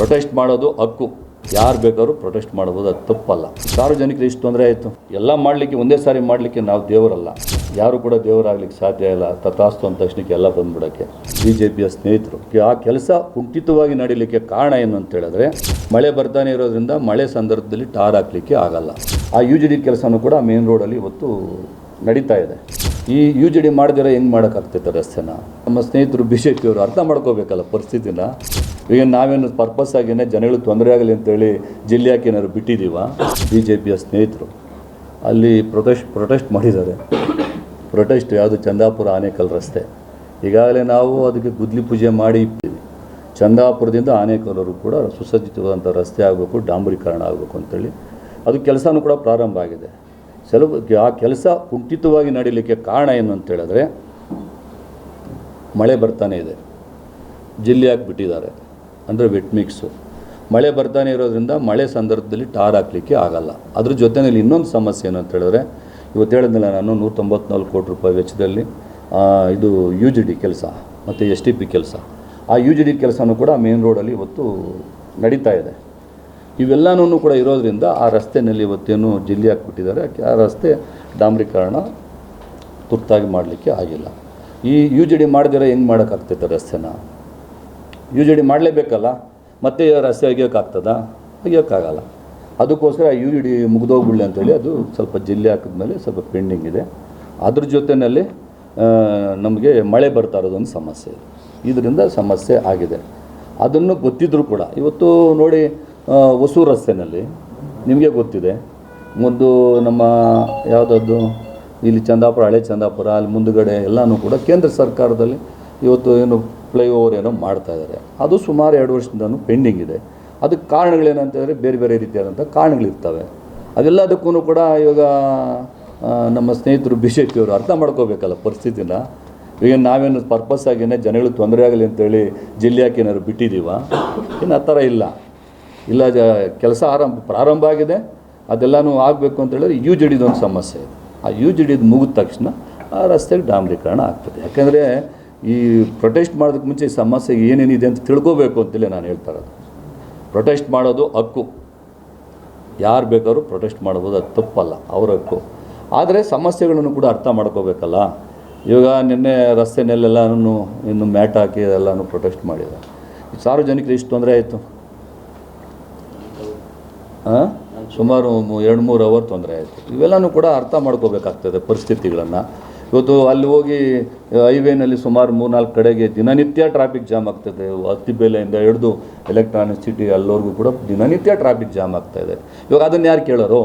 Protest ಮಾಡೋದು ಹಕ್ಕು. ಯಾರು ಬೇಕಾದ್ರೂ ಪ್ರೊಟೆಸ್ಟ್ ಮಾಡ್ಬೋದು, ಅದು ತಪ್ಪಲ್ಲ. ಸಾರ್ವಜನಿಕರು ಇಷ್ಟು ತೊಂದರೆ ಆಯಿತು. ಎಲ್ಲ ಮಾಡಲಿಕ್ಕೆ ಒಂದೇ ಸಾರಿ ಮಾಡಲಿಕ್ಕೆ ನಾವು ದೇವರಲ್ಲ. ಯಾರು ಕೂಡ ದೇವರಾಗ್ಲಿಕ್ಕೆ ಸಾಧ್ಯ ಇಲ್ಲ. ತಥಾಸ್ತು ಅಂದ ತಕ್ಷಣಕ್ಕೆ ಎಲ್ಲ ಬಂದ್ಬಿಡೋಕ್ಕೆ. ಬಿ ಜೆ ಪಿಯ ಸ್ನೇಹಿತರು. ಆ ಕೆಲಸ ಕುಂಠಿತವಾಗಿ ನಡೀಲಿಕ್ಕೆ ಕಾರಣ ಏನು ಅಂತ ಹೇಳಿದ್ರೆ, ಮಳೆ ಬರ್ತಾನೆ ಇರೋದ್ರಿಂದ ಮಳೆ ಸಂದರ್ಭದಲ್ಲಿ ಟಾರ್ ಹಾಕಲಿಕ್ಕೆ ಆಗಲ್ಲ. ಆ ಯು ಜಿ ಡಿ ಕೆಲಸನೂ ಕೂಡ ಮೇನ್ ರೋಡಲ್ಲಿ ಇವತ್ತು ನಡೀತಾ ಇದೆ. ಈ ಯು ಜಿ ಡಿ ಮಾಡದಿರೋ ಹೆಂಗೆ ಮಾಡೋಕ್ಕಾಗ್ತೈತೆ ರಸ್ತೆನ? ನಮ್ಮ ಸ್ನೇಹಿತರು ಬಿ ಜೆ ಅರ್ಥ ಮಾಡ್ಕೋಬೇಕಲ್ಲ ಪರಿಸ್ಥಿತಿನ? ಈಗ ನಾವೇನು ಪರ್ಪಸ್ ಆಗಿನೇ ಜನಗಳು ತೊಂದರೆ ಆಗಲಿ ಅಂತೇಳಿ ಜಿಲ್ಲೆಯಾಕೆ ಏನಾದ್ರು ಬಿಟ್ಟಿದ್ದೀವ ಬಿ ಜೆ ಪಿಯ ಸ್ನೇಹಿತರು. ಅಲ್ಲಿ ಪ್ರೊಟೆಸ್ಟ್ ಪ್ರೊಟೆಸ್ಟ್ ಮಾಡಿದ್ದಾರೆ. ಪ್ರೊಟೆಸ್ಟ್ ಯಾವುದು? ಚಂದಾಪುರ ಆನೇಕಲ್ ರಸ್ತೆ. ಈಗಾಗಲೇ ನಾವು ಅದಕ್ಕೆ ಗುದ್ಲಿ ಪೂಜೆ ಮಾಡಿ ಚಂದಾಪುರದಿಂದ ಆನೇಕಲ್ವರು ಕೂಡ ಸುಸಜ್ಜಿತವಾದಂಥ ರಸ್ತೆ ಆಗಬೇಕು, ಡಾಂಬರೀಕರಣ ಆಗಬೇಕು ಅಂತೇಳಿ. ಅದು ಕೆಲಸನೂ ಕೂಡ ಪ್ರಾರಂಭ ಆಗಿದೆ. ಕೆಲವು ಆ ಕೆಲಸ ಕುಂಠಿತವಾಗಿ ನಡೀಲಿಕ್ಕೆ ಕಾರಣ ಏನು ಅಂತ ಹೇಳಿದ್ರೆ, ಮಳೆ ಬರ್ತಾನೆ ಇದೆ. ಜಿಲ್ಲೆ ಬಿಟ್ಟಿದ್ದಾರೆ ಅಂದರೆ ವೆಟ್ ಮಿಕ್ಸು ಮಳೆ ಬರ್ತಾನೆ ಇರೋದ್ರಿಂದ ಮಳೆ ಸಂದರ್ಭದಲ್ಲಿ ಟಾರ್ ಹಾಕಲಿಕ್ಕೆ ಆಗಲ್ಲ. ಅದ್ರ ಜೊತೆಯಲ್ಲಿ ಇನ್ನೊಂದು ಸಮಸ್ಯೆ ಏನು ಅಂತ ಹೇಳಿದ್ರೆ, ಇವತ್ತು ಹೇಳಿದ್ನಲ್ಲ ನಾನು ನೂರ ತೊಂಬತ್ನಾಲ್ಕು ಕೋಟಿ ರೂಪಾಯಿ ವೆಚ್ಚದಲ್ಲಿ ಇದು ಯು ಜಿ ಡಿ ಕೆಲಸ, ಮತ್ತು ಎಸ್ ಟಿ ಪಿ ಕೆಲಸ. ಆ ಯು ಜಿ ಡಿ ಕೆಲಸನೂ ಕೂಡ ಮೇನ್ ರೋಡಲ್ಲಿ ಇವತ್ತು ನಡೀತಾ ಇದೆ. ಇವೆಲ್ಲನೂ ಕೂಡ ಇರೋದ್ರಿಂದ ಆ ರಸ್ತೆಯಲ್ಲಿ ಇವತ್ತೇನು ಜಿಲ್ಲೆ ಹಾಕ್ಬಿಟ್ಟಿದ್ದಾರೆ. ಆ ರಸ್ತೆ ಡಾಂಬರೀಕರಣ ತುರ್ತಾಗಿ ಮಾಡಲಿಕ್ಕೆ ಆಗಿಲ್ಲ. ಈ ಯು ಜಿ ಡಿ ಮಾಡಿದರೆ ಹೆಂಗೆ ಮಾಡೋಕ್ಕಾಗ್ತೈತೆ ರಸ್ತೆನ? ಯು ಜಿ ಡಿ ಮಾಡಲೇಬೇಕಲ್ಲ? ಮತ್ತೆ ರಸ್ತೆ ಅಗಿಯೋಕ್ಕಾಗ್ತದ ಅಗಿಯೋಕ್ಕಾಗಲ್ಲ ಅದಕ್ಕೋಸ್ಕರ ಯು ಜಿ ಡಿ ಮುಗಿದೋಗ್ಬಿಡ್ಲಿ ಅಂತೇಳಿ ಅದು ಸ್ವಲ್ಪ ಜಿಲ್ಲೆ ಹಾಕಿದ್ಮೇಲೆ ಸ್ವಲ್ಪ ಪೆಂಡಿಂಗ್ ಇದೆ. ಅದ್ರ ಜೊತೆಯಲ್ಲಿ ನಮಗೆ ಮಳೆ ಬರ್ತಾ ಇರೋದೊಂದು ಸಮಸ್ಯೆ ಇದೆ. ಇದರಿಂದ ಸಮಸ್ಯೆ ಆಗಿದೆ. ಅದನ್ನು ಗೊತ್ತಿದ್ದರೂ ಕೂಡ, ಇವತ್ತು ನೋಡಿ ಹೊಸೂರು ರಸ್ತೆಯಲ್ಲಿ ನಿಮಗೆ ಗೊತ್ತಿದೆ. ಒಂದು ನಮ್ಮ ಯಾವುದದ್ದು, ಇಲ್ಲಿ ಚಂದಾಪುರ, ಹಳೆ ಚಂದಾಪುರ, ಅಲ್ಲಿ ಮುಂದುಗಡೆ ಎಲ್ಲನೂ ಕೂಡ ಕೇಂದ್ರ ಸರ್ಕಾರದಲ್ಲಿ ಇವತ್ತು ಏನು ಫ್ಲೈಓವರ್ ಏನೋ ಮಾಡ್ತಾ ಇದ್ದಾರೆ ಅದು ಸುಮಾರು ಎರಡು ವರ್ಷದಿಂದನೂ ಪೆಂಡಿಂಗ್ ಇದೆ. ಅದಕ್ಕೆ ಕಾರಣಗಳೇನಂತಂದರೆ ಬೇರೆ ಬೇರೆ ರೀತಿಯಾದಂಥ ಕಾರಣಗಳಿರ್ತವೆ. ಅದೆಲ್ಲದಕ್ಕೂ ಕೂಡ ಇವಾಗ ನಮ್ಮ ಸ್ನೇಹಿತರು ಬಿ ಜೆ ಪಿಯವರು ಅರ್ಥ ಮಾಡ್ಕೋಬೇಕಲ್ಲ ಪರಿಸ್ಥಿತಿನ. ಈಗ ನಾವೇನು ಪರ್ಪಸ್ ಆಗಿನೇ ಜನಗಳಿಗೆ ತೊಂದರೆ ಆಗಲಿ ಅಂತೇಳಿ ಜಿಲ್ಲೆಯಾಕೆ ಏನಾದ್ರು ಬಿಟ್ಟಿದ್ದೀವ ಇನ್ನು ಆ ಥರ ಇಲ್ಲ. ಇಲ್ಲ ಕೆಲಸ ಆರಂಭ, ಪ್ರಾರಂಭ ಆಗಿದೆ, ಅದೆಲ್ಲನೂ ಆಗಬೇಕು ಅಂತ ಹೇಳಿದ್ರೆ ಯು ಜಿ ಒಂದು ಸಮಸ್ಯೆ ಇದೆ. ಆ ಯು ಜಿ ಡಿದು ಮುಗಿದ ತಕ್ಷಣ ಆ ರಸ್ತೆಗೆ ಡಾಮ್ರೀಕರಣ ಆಗ್ತದೆ. ಯಾಕೆಂದರೆ ಈ ಪ್ರೊಟೆಸ್ಟ್ ಮಾಡೋದಕ್ಕೆ ಮುಂಚೆ ಈ ಸಮಸ್ಯೆ ಏನೇನಿದೆ ಅಂತ ತಿಳ್ಕೋಬೇಕು ಅಂತಲೇ ನಾನು ಹೇಳ್ತಾ ಇರೋದು. ಪ್ರೊಟೆಸ್ಟ್ ಮಾಡೋದು ಹಕ್ಕು. ಯಾರು ಬೇಕಾದ್ರೂ ಪ್ರೊಟೆಸ್ಟ್ ಮಾಡ್ಬೋದು, ಅದು ತಪ್ಪಲ್ಲ, ಅವ್ರ ಹಕ್ಕು. ಆದರೆ ಸಮಸ್ಯೆಗಳನ್ನು ಕೂಡ ಅರ್ಥ ಮಾಡ್ಕೋಬೇಕಲ್ಲ. ಇವಾಗ ನಿನ್ನೆ ರಸ್ತೆನಲ್ಲೆಲ್ಲನೂ ಇನ್ನು ಮ್ಯಾಟ್ ಹಾಕಿ ಎಲ್ಲನೂ ಪ್ರೊಟೆಸ್ಟ್ ಮಾಡಿದ್ದಾರೆ. ಸಾರ್ವಜನಿಕರು ಇಷ್ಟು ತೊಂದರೆ ಆಯಿತು. ಸುಮಾರು ಎರಡು ಮೂರು ಅವರ್ ತೊಂದರೆ ಆಯಿತು. ಇವೆಲ್ಲನೂ ಕೂಡ ಅರ್ಥ ಮಾಡ್ಕೋಬೇಕಾಗ್ತದೆ ಪರಿಸ್ಥಿತಿಗಳನ್ನು. ಇವತ್ತು ಅಲ್ಲಿ ಹೋಗಿ ಹೈವೇನಲ್ಲಿ ಸುಮಾರು ಮೂರ್ನಾಲ್ಕು ಕಡೆಗೆ ದಿನನಿತ್ಯ ಟ್ರಾಫಿಕ್ ಜಾಮ್ ಆಗ್ತದೆ. ಅತ್ತಿಬೇಲೆಯಿಂದ ಹಿಡಿದು ಎಲೆಕ್ಟ್ರಾನಿಕ್ ಸಿಟಿ ಅಲ್ಲೋರ್ಗೂ ಕೂಡ ದಿನನಿತ್ಯ ಟ್ರಾಫಿಕ್ ಜಾಮ್ ಆಗ್ತಾಯಿದೆ ಇವಾಗ ಅದನ್ನು ಯಾರು ಕೇಳೋರು?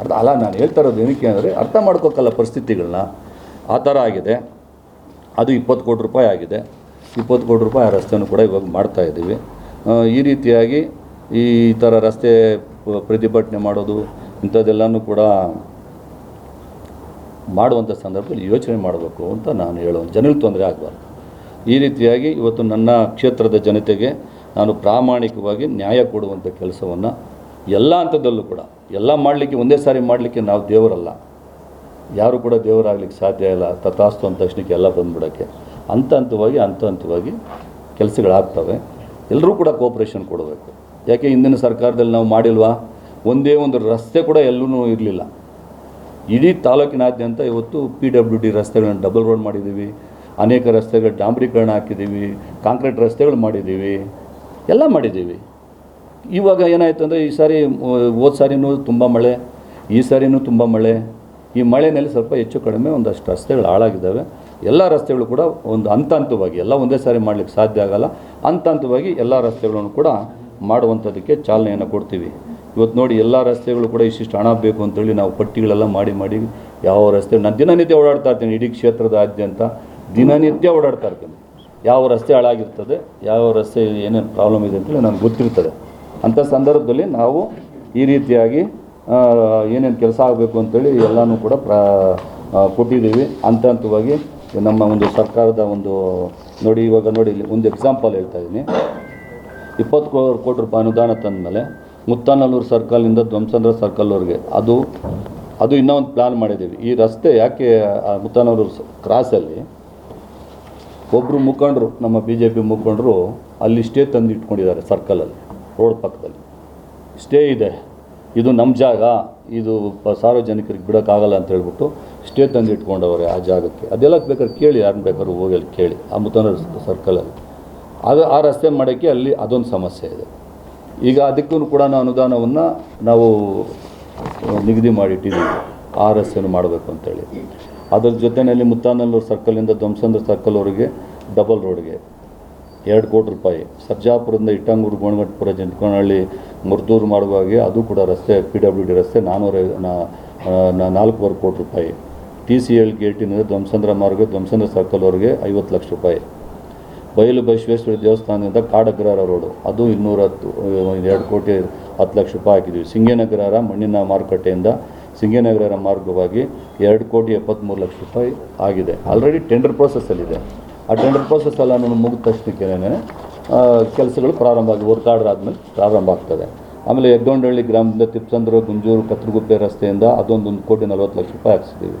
ಅರ್ಥ ಅಲ್ಲ, ನಾನು ಹೇಳ್ತಾ ಇರೋದು ಏನಕ್ಕೆ ಅಂದರೆ ಅರ್ಥ ಮಾಡ್ಕೋಕ್ಕಲ್ಲ ಪರಿಸ್ಥಿತಿಗಳನ್ನ. ಆ ಥರ ಆಗಿದೆ. ಅದು ಇಪ್ಪತ್ತು ಕೋಟಿ ರೂಪಾಯಿ ಆಗಿದೆ. ಇಪ್ಪತ್ತು ಕೋಟಿ ರೂಪಾಯಿ ಆ ರಸ್ತೆಯನ್ನು ಕೂಡ ಇವಾಗ ಮಾಡ್ತಾಯಿದ್ದೀವಿ ಈ ರೀತಿಯಾಗಿ ಈ ಥರ ರಸ್ತೆ ಪ್ರತಿಭಟನೆ ಮಾಡೋದು ಇಂಥದ್ದೆಲ್ಲನೂ ಕೂಡ ಮಾಡುವಂಥ ಸಂದರ್ಭದಲ್ಲಿ ಯೋಚನೆ ಮಾಡಬೇಕು ಅಂತ ನಾನು ಹೇಳೋ ಜನರಿಗೆ ತೊಂದರೆ ಆಗಬಾರ್ದು. ಈ ರೀತಿಯಾಗಿ ಇವತ್ತು ನನ್ನ ಕ್ಷೇತ್ರದ ಜನತೆಗೆ ನಾನು ಪ್ರಾಮಾಣಿಕವಾಗಿ ನ್ಯಾಯ ಕೊಡುವಂಥ ಕೆಲಸವನ್ನು ಎಲ್ಲ ಹಂತದಲ್ಲೂ ಕೂಡ, ಎಲ್ಲ ಮಾಡಲಿಕ್ಕೆ ಒಂದೇ ಸಾರಿ ಮಾಡಲಿಕ್ಕೆ ನಾವು ದೇವರಲ್ಲ. ಯಾರು ಕೂಡ ದೇವರಾಗಲಿಕ್ಕೆ ಸಾಧ್ಯ ಇಲ್ಲ, ತಥಾಸ್ತು ಅಂದ ತಕ್ಷಣಕ್ಕೆ ಎಲ್ಲ ಬಂದ್ಬಿಡೋಕ್ಕೆ. ಹಂತ ಹಂತವಾಗಿ ಹಂತ ಹಂತವಾಗಿ ಕೆಲಸಗಳಾಗ್ತವೆ. ಎಲ್ಲರೂ ಕೂಡ ಕೋಪ್ರೇಷನ್ ಕೊಡಬೇಕು. ಯಾಕೆ ಹಿಂದಿನ ಸರ್ಕಾರದಲ್ಲಿ ನಾವು ಮಾಡಿಲ್ವಾ? ಒಂದೇ ಒಂದು ರಸ್ತೆ ಕೂಡ ಎಲ್ಲೂ ಇರಲಿಲ್ಲ. ಇಡೀ ತಾಲೂಕಿನಾದ್ಯಂತ ಇವತ್ತು ಪಿ ಡಬ್ಲ್ಯೂ ಡಿ ರಸ್ತೆಗಳನ್ನ ಡಬಲ್ ರೋಡ್ ಮಾಡಿದ್ದೀವಿ. ಅನೇಕ ರಸ್ತೆಗಳ ಡಾಂಬರೀಕರಣ ಹಾಕಿದ್ದೀವಿ. ಕಾಂಕ್ರೀಟ್ ರಸ್ತೆಗಳು ಮಾಡಿದ್ದೀವಿ. ಎಲ್ಲ ಮಾಡಿದ್ದೀವಿ. ಇವಾಗ ಏನಾಯಿತು ಅಂದರೆ ಈ ಸಾರಿ, ಹೋದ ಸಾರಿನೂ ತುಂಬ ಮಳೆ, ಈ ಸಾರಿನೂ ತುಂಬ ಮಳೆ. ಈ ಮಳೆಯಲ್ಲಿ ಸ್ವಲ್ಪ ಹೆಚ್ಚು ಕಡಿಮೆ ಒಂದಷ್ಟು ರಸ್ತೆಗಳು ಹಾಳಾಗಿದ್ದಾವೆ. ಎಲ್ಲ ರಸ್ತೆಗಳು ಕೂಡ ಒಂದು ಹಂತ ಹಂತವಾಗಿ ಎಲ್ಲ ಒಂದೇ ಸಾರಿ ಮಾಡಲಿಕ್ಕೆ ಸಾಧ್ಯ ಆಗಲ್ಲ. ಹಂತ ಹಂತವಾಗಿ ಎಲ್ಲ ರಸ್ತೆಗಳನ್ನು ಕೂಡ ಮಾಡುವಂಥದ್ದಕ್ಕೆ ಚಾಲನೆಯನ್ನು ಕೊಡ್ತೀವಿ. ಇವತ್ತು ನೋಡಿ ಎಲ್ಲ ರಸ್ತೆಗಳು ಕೂಡ ಇಷ್ಟಿಷ್ಟು ಹಣ ಬೇಕು ಅಂತೇಳಿ ನಾವು ಪಟ್ಟಿಗಳೆಲ್ಲ ಮಾಡಿ ಮಾಡಿ ಯಾವ ರಸ್ತೆ, ನಾನು ದಿನನಿತ್ಯ ಓಡಾಡ್ತಾ ಇರ್ತೀನಿ ಇಡೀ ಕ್ಷೇತ್ರದಾದ್ಯಂತ ದಿನನಿತ್ಯ ಓಡಾಡ್ತಾ ಇರ್ತೀನಿ. ಯಾವ ರಸ್ತೆ ಹಾಳಾಗಿರ್ತದೆ, ಯಾವ ರಸ್ತೆ ಏನೇನು ಪ್ರಾಬ್ಲಮ್ ಇದೆ ಅಂತೇಳಿ ನನಗೆ ಗೊತ್ತಿರ್ತದೆ. ಅಂಥ ಸಂದರ್ಭದಲ್ಲಿ ನಾವು ಈ ರೀತಿಯಾಗಿ ಏನೇನು ಕೆಲಸ ಆಗಬೇಕು ಅಂತೇಳಿ ಎಲ್ಲನೂ ಕೂಡ ಪ್ರಾ ಕೊಟ್ಟಿದ್ದೀವಿ. ಹಂತ ಹಂತವಾಗಿ ನಮ್ಮ ಒಂದು ಸರ್ಕಾರದ ಒಂದು, ನೋಡಿ ಇವಾಗ ನೋಡಿ ಇಲ್ಲಿ ಒಂದು ಎಕ್ಸಾಂಪಲ್ ಹೇಳ್ತಾ ಇದ್ದೀನಿ. ಇಪ್ಪತ್ತು ಕೋಟಿ ರೂಪಾಯಿ ಅನುದಾನ ತಂದಮೇಲೆ ಮುತ್ತಾನಲ್ಲೂರು ಸರ್ಕಲ್ನಿಂದ ಧ್ವಂಸಂದ್ರ ಸರ್ಕಲ್ವರೆಗೆ ಅದು ಅದು ಇನ್ನೂ ಒಂದು ಪ್ಲ್ಯಾನ್ ಮಾಡಿದ್ದೀವಿ. ಈ ರಸ್ತೆ ಯಾಕೆ ಮುತ್ತಾನಲ್ಲೂರು ಕ್ರಾಸಲ್ಲಿ? ಒಬ್ಬರು ಮುಖಂಡರು, ನಮ್ಮ ಬಿ ಜೆ ಪಿ ಮುಖಂಡರು ಅಲ್ಲಿ ಸ್ಟೇ ತಂದು ಇಟ್ಕೊಂಡಿದ್ದಾರೆ ಸರ್ಕಲಲ್ಲಿ, ರೋಡ್ ಪಕ್ಕದಲ್ಲಿ. ಸ್ಟೇ ಇದೆ. ಇದು ನಮ್ಮ ಜಾಗ. ಇದು ಸಾರ್ವಜನಿಕರಿಗೆ ಬಿಡೋಕ್ಕಾಗಲ್ಲ ಅಂತ ಹೇಳ್ಬಿಟ್ಟು ಸ್ಟೇ ತಂದು ಇಟ್ಕೊಂಡವ್ರೆ ಆ ಜಾಗಕ್ಕೆ. ಅದೆಲ್ಲ ಬೇಕಾದ್ರೆ ಕೇಳಿ ಯಾರನ್ನ ಬೇಕಾದ್ರೂ ಹೋಗಿ ಕೇಳಿ, ಆ ಮುತ್ತನ ಸರ್ಕಲಲ್ಲಿ. ಅದು ಆ ರಸ್ತೆ ಮಾಡೋಕ್ಕೆ ಅಲ್ಲಿ ಅದೊಂದು ಸಮಸ್ಯೆ ಇದೆ. ಈಗ ಅದಕ್ಕೂ ಕೂಡ ನಾವು ಅನುದಾನವನ್ನು ನಾವು ನಿಗದಿ ಮಾಡಿಟ್ಟಿದ್ದೀವಿ. ಆ ರಸ್ತೆಯನ್ನು ಮಾಡಬೇಕು ಅಂತೇಳಿ. ಅದ್ರ ಜೊತೆಯಲ್ಲಿ ಮುತ್ತಾನಲ್ಲೂರು ಸರ್ಕಲಿಂದ ಧ್ವಂಸಂದ್ರ ಸರ್ಕಲ್ವರೆಗೆ ಡಬಲ್ ರೋಡ್ಗೆ ಎರಡು ಕೋಟಿ ರೂಪಾಯಿ. ಸರ್ಜಾಪುರದಿಂದ ಇಟ್ಟಂಗೂರು ಗೋಣಗಟ್ಟಪುರ ಜಂಟ್ಕೋನಹಳ್ಳಿ ಮುರ್ದೂರು ಮಾಡುವಾಗೆ ಅದು ಕೂಡ ರಸ್ತೆ ಪಿ ಡಬ್ಲ್ಯೂ ಡಿ ರಸ್ತೆ ನಾನ್ನೂರ ನಾಲ್ಕೂವರೆ ಕೋಟಿ ರೂಪಾಯಿ. ಟಿ ಸಿ ಎಲ್ ಗೇಟಿನಿಂದ ಧ್ವಂಸಂದ್ರ ಮಾರ್ಗ, ಧ್ವಂಸಂದ್ರ ಸರ್ಕಲ್ವರೆಗೆ ಐವತ್ತು ಲಕ್ಷ ರೂಪಾಯಿ. ಬಯಲು ಬಸವೇಶ್ವರ ದೇವಸ್ಥಾನದಿಂದ ಕಾಡಗ್ರಹಾರ ರೋಡು. ಅದು ಇನ್ನೂರ ಹತ್ತು ಎರಡು ಕೋಟಿ ಹತ್ತು ಲಕ್ಷ ರೂಪಾಯಿ ಹಾಕಿದ್ದೀವಿ ಸಿಂಗೇನಗರಹಾರ ಮಣ್ಣಿನ ಮಾರುಕಟ್ಟೆಯಿಂದ ಸಿಂಗೇನಗರಹಾರ ಮಾರ್ಗವಾಗಿ ಎರಡು ಕೋಟಿ ಎಪ್ಪತ್ತ್ಮೂರು ಲಕ್ಷ ರೂಪಾಯಿ ಆಗಿದೆ. ಆಲ್ರೆಡಿ ಟೆಂಡರ್ ಪ್ರೋಸೆಸ್ಸಲ್ಲಿದೆ ಆ ಟೆಂಡರ್ ಪ್ರೋಸೆಸ್ ಎಲ್ಲ ನಾನು ಮುಗಿದ ತಕ್ಷಣಕ್ಕೇನೆ ಕೆಲಸಗಳು ಪ್ರಾರಂಭ ಆಗಿ ವರ್ಕ್ ಆರ್ಡರ್ ಆದಮೇಲೆ ಪ್ರಾರಂಭ ಆಗ್ತದೆ. ಆಮೇಲೆ ಯಗ್ಗೊಂಡಹಳ್ಳಿ ಗ್ರಾಮದಿಂದ ತಿಪ್ಸಂದ್ರ, ಗುಂಜೂರು, ಕತ್ರಗುಪ್ಪೆ ರಸ್ತೆಯಿಂದ ಅದೊಂದು ಒಂದು ಕೋಟಿ ನಲವತ್ತು ಲಕ್ಷ ರೂಪಾಯಿ ಹಾಕ್ಸಿದ್ದೀವಿ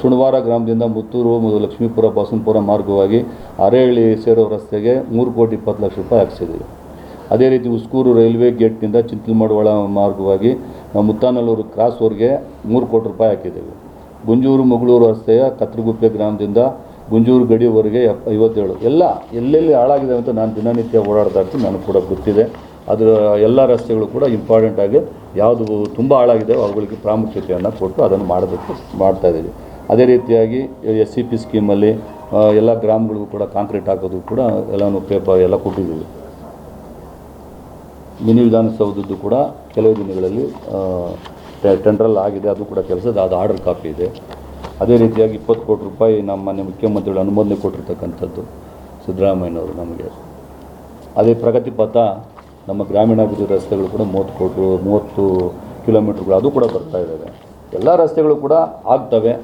ಸುಣವಾರ ಗ್ರಾಮದಿಂದ ಮುತ್ತೂರು ಮತ್ತು ಲಕ್ಷ್ಮೀಪುರ, ಬಸವನಪುರ ಮಾರ್ಗವಾಗಿ ಅರೇಹಳ್ಳಿ ಸೇರೋ ರಸ್ತೆಗೆ ಮೂರು ಕೋಟಿ ಇಪ್ಪತ್ತು ಲಕ್ಷ ರೂಪಾಯಿ ಹಾಕ್ಸಿದ್ದೀವಿ ಅದೇ ರೀತಿ ಉಸ್ಕೂರು ರೈಲ್ವೆ ಗೇಟ್ನಿಂದ ಚಿಂತಲ್ಮಡವಳ ಮಾರ್ಗವಾಗಿ ನಾವು ಮುತ್ತಾನಲ್ಲೂರು ಕ್ರಾಸ್ವರೆಗೆ ಮೂರು ಕೋಟಿ ರೂಪಾಯಿ ಹಾಕಿದ್ದೀವಿ. ಗುಂಜೂರು, ಮುಗಳೂರು ರಸ್ತೆಯ ಕತ್ರಗುಪ್ಪೆ ಗ್ರಾಮದಿಂದ ಗುಂಜೂರು ಗಡಿವರೆಗೆ ಎಪ್, ಐವತ್ತೇಳು. ಎಲ್ಲ ಎಲ್ಲೆಲ್ಲಿ ಹಾಳಾಗಿದೆ ಅಂತ ನಾನು ದಿನನಿತ್ಯ ಓಡಾಡ್ತಾ ಇರ್ತೀನಿ, ನನಗೆ ಕೂಡ ಗೊತ್ತಿದೆ. ಅದರ ಎಲ್ಲ ರಸ್ತೆಗಳು ಕೂಡ ಇಂಪಾರ್ಟೆಂಟ್ ಆಗಿ ಯಾವುದು ತುಂಬ ಹಾಳಾಗಿದೆ ಅವುಗಳಿಗೆ ಪ್ರಾಮುಖ್ಯತೆಯನ್ನು ಕೊಟ್ಟು ಅದನ್ನು ಮಾಡೋದಕ್ಕೆ ಮಾಡ್ತಾ ಇದ್ದೀವಿ. ಅದೇ ರೀತಿಯಾಗಿ ಎಸ್ ಸಿ ಪಿ ಸ್ಕೀಮಲ್ಲಿ ಎಲ್ಲ ಗ್ರಾಮಗಳಿಗೂ ಕೂಡ ಕಾಂಕ್ರೀಟ್ ಹಾಕೋದು ಕೂಡ ಎಲ್ಲನೂ ಪೇಪರ್ ಎಲ್ಲ ಕೊಟ್ಟಿದ್ದೀವಿ. ಮಿನಿ ವಿಧಾನಸೌಧದ್ದು ಕೂಡ ಕೆಲವು ದಿನಗಳಲ್ಲಿ ಟೆಂಡ್ರಲ್ಲಿ ಆಗಿದೆ, ಅದು ಕೂಡ ಕೆಲಸದ, ಅದು ಆರ್ಡರ್ ಕಾಪಿ ಇದೆ. ಅದೇ ರೀತಿಯಾಗಿ ಇಪ್ಪತ್ತು ಕೋಟಿ ರೂಪಾಯಿ ನಮ್ಮ ಮಾನ್ಯ ಮುಖ್ಯಮಂತ್ರಿಗಳು ಅನುಮೋದನೆ ಕೊಟ್ಟಿರ್ತಕ್ಕಂಥದ್ದು ಸಿದ್ದರಾಮಯ್ಯನವರು ನಮಗೆ. ಅದೇ ಪ್ರಗತಿ ಪಥ ನಮ್ಮ ಗ್ರಾಮೀಣಾಭಿವೃದ್ಧಿ ರಸ್ತೆಗಳು ಕೂಡ ಮೂವತ್ತು ಕೋಟಿ, ಮೂವತ್ತು ಕಿಲೋಮೀಟ್ರ್ಗಳು ಅದು ಕೂಡ ಬರ್ತಾ ಇದ್ದಾವೆ. ಎಲ್ಲ ರಸ್ತೆಗಳು ಕೂಡ ಆಗ್ತವೆ.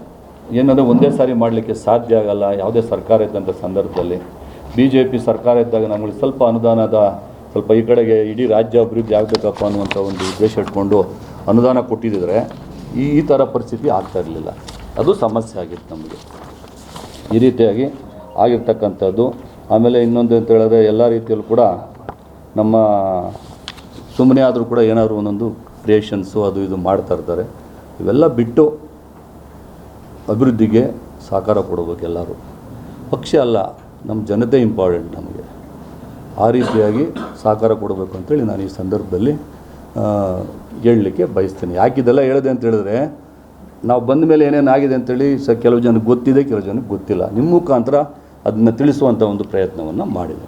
ಏನಂದರೆ ಒಂದೇ ಸಾರಿ ಮಾಡಲಿಕ್ಕೆ ಸಾಧ್ಯ ಆಗಲ್ಲ, ಯಾವುದೇ ಸರ್ಕಾರ ಇದ್ದಂಥ ಸಂದರ್ಭದಲ್ಲಿ. ಬಿ ಜೆ ಪಿ ಸರ್ಕಾರ ಇದ್ದಾಗ ನಮಗೆ ಸ್ವಲ್ಪ ಅನುದಾನದ, ಸ್ವಲ್ಪ ಈ ಕಡೆಗೆ ಇಡೀ ರಾಜ್ಯ ಅಭಿವೃದ್ಧಿ ಆಗಬೇಕಪ್ಪ ಅನ್ನುವಂಥ ಒಂದು ಉದ್ದೇಶ ಇಟ್ಕೊಂಡು ಅನುದಾನ ಕೊಟ್ಟಿದ್ದರೆ ಈ ಈ ಥರ ಪರಿಸ್ಥಿತಿ ಆಗ್ತಾ ಇರಲಿಲ್ಲ. ಅದು ಸಮಸ್ಯೆ ಆಗಿತ್ತು ನಮಗೆ. ಈ ರೀತಿಯಾಗಿ ಆಗಿರ್ತಕ್ಕಂಥದ್ದು. ಆಮೇಲೆ ಇನ್ನೊಂದು ಅಂತ ಹೇಳಿದ್ರೆ ಎಲ್ಲ ರೀತಿಯಲ್ಲೂ ಕೂಡ ನಮ್ಮ ಸುಮ್ಮನೆ ಆದರೂ ಕೂಡ ಏನಾದರೂ ಒಂದೊಂದು ಕ್ರಿಯೇಷನ್ಸು ಅದು ಇದು ಮಾಡ್ತಾ ಇರ್ತಾರೆ. ಇವೆಲ್ಲ ಬಿಟ್ಟು ಅಭಿವೃದ್ಧಿಗೆ ಸಹಕಾರ ಕೊಡಬೇಕು ಎಲ್ಲರೂ. ಪಕ್ಷ ಅಲ್ಲ, ನಮ್ಮ ಜನತೆ ಇಂಪಾರ್ಟೆಂಟ್ ನಮಗೆ. ಆ ರೀತಿಯಾಗಿ ಸಹಕಾರ ಕೊಡಬೇಕು ಅಂತೇಳಿ ನಾನು ಈ ಸಂದರ್ಭದಲ್ಲಿ ಹೇಳಲಿಕ್ಕೆ ಬಯಸ್ತೇನೆ. ಯಾಕಿದೆಲ್ಲ ಹೇಳಿದೆ ಅಂತ ಹೇಳಿದ್ರೆ, ನಾವು ಬಂದ ಮೇಲೆ ಏನೇನು ಆಗಿದೆ ಅಂತೇಳಿ ಸ ಕೆಲವು ಜನಕ್ಕೆ ಗೊತ್ತಿದೆ, ಕೆಲವು ಜನಕ್ಕೆ ಗೊತ್ತಿಲ್ಲ. ನಿಮ್ಮ ಮುಖಾಂತರ ಅದನ್ನು ತಿಳಿಸುವಂಥ ಒಂದು ಪ್ರಯತ್ನವನ್ನು ಮಾಡಿದೆ.